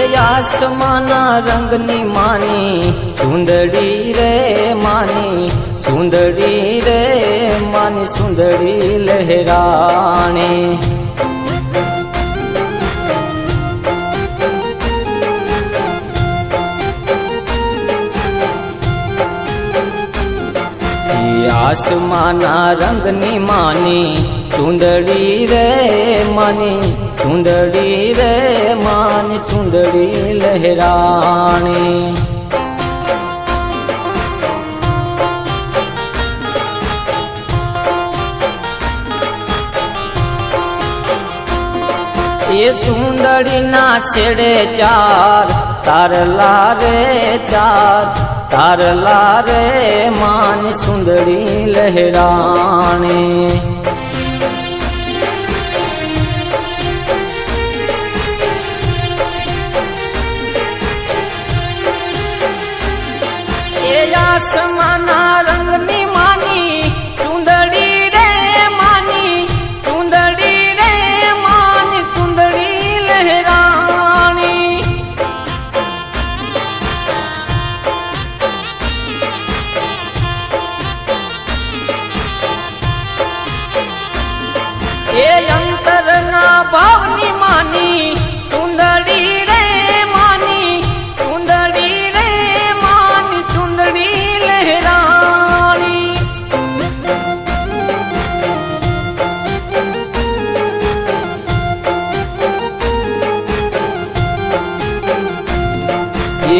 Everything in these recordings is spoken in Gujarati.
આસમાના રંગની માની સુંદરી રે માની સુંદરી રે માની સુંદરી લહેરાણી આસમાના રંગની માની ચુંદડી રે માની ચુંદડી રે માની ચુંદડી લહેરાણી. એ સુંદરીના છેડે ચાર, તારલા રે ચાર, તારલા રે માન સુંદરી લહેરાણી. આસમાના રંગની માની ચુંદડી રે માની ચુંદડી રે માની ચુંદડી લહેરાણી.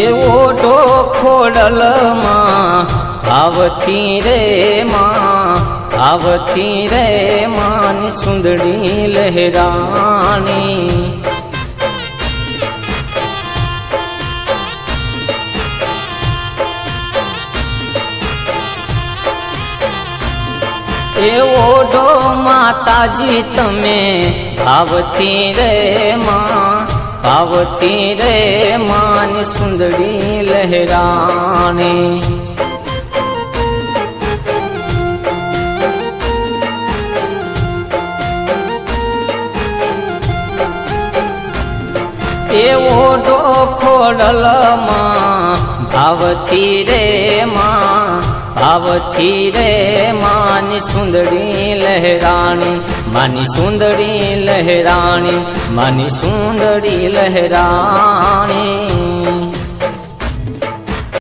એવો ખોડલમાં આવતી રે માં આવતી રે માની સુંદરી લહેરાણી. એવો ડો માતાજી તમે આવતી રે માં ભાવતી રે માની સુંદરી લહેરાણી એવો ડો ખોડલમાં ભાવતી રે માં ભાવતી રે માની સુંદરી લહેરાણી માની સુંદરી લહેરાણી માની સુંદરી લહેરાણી.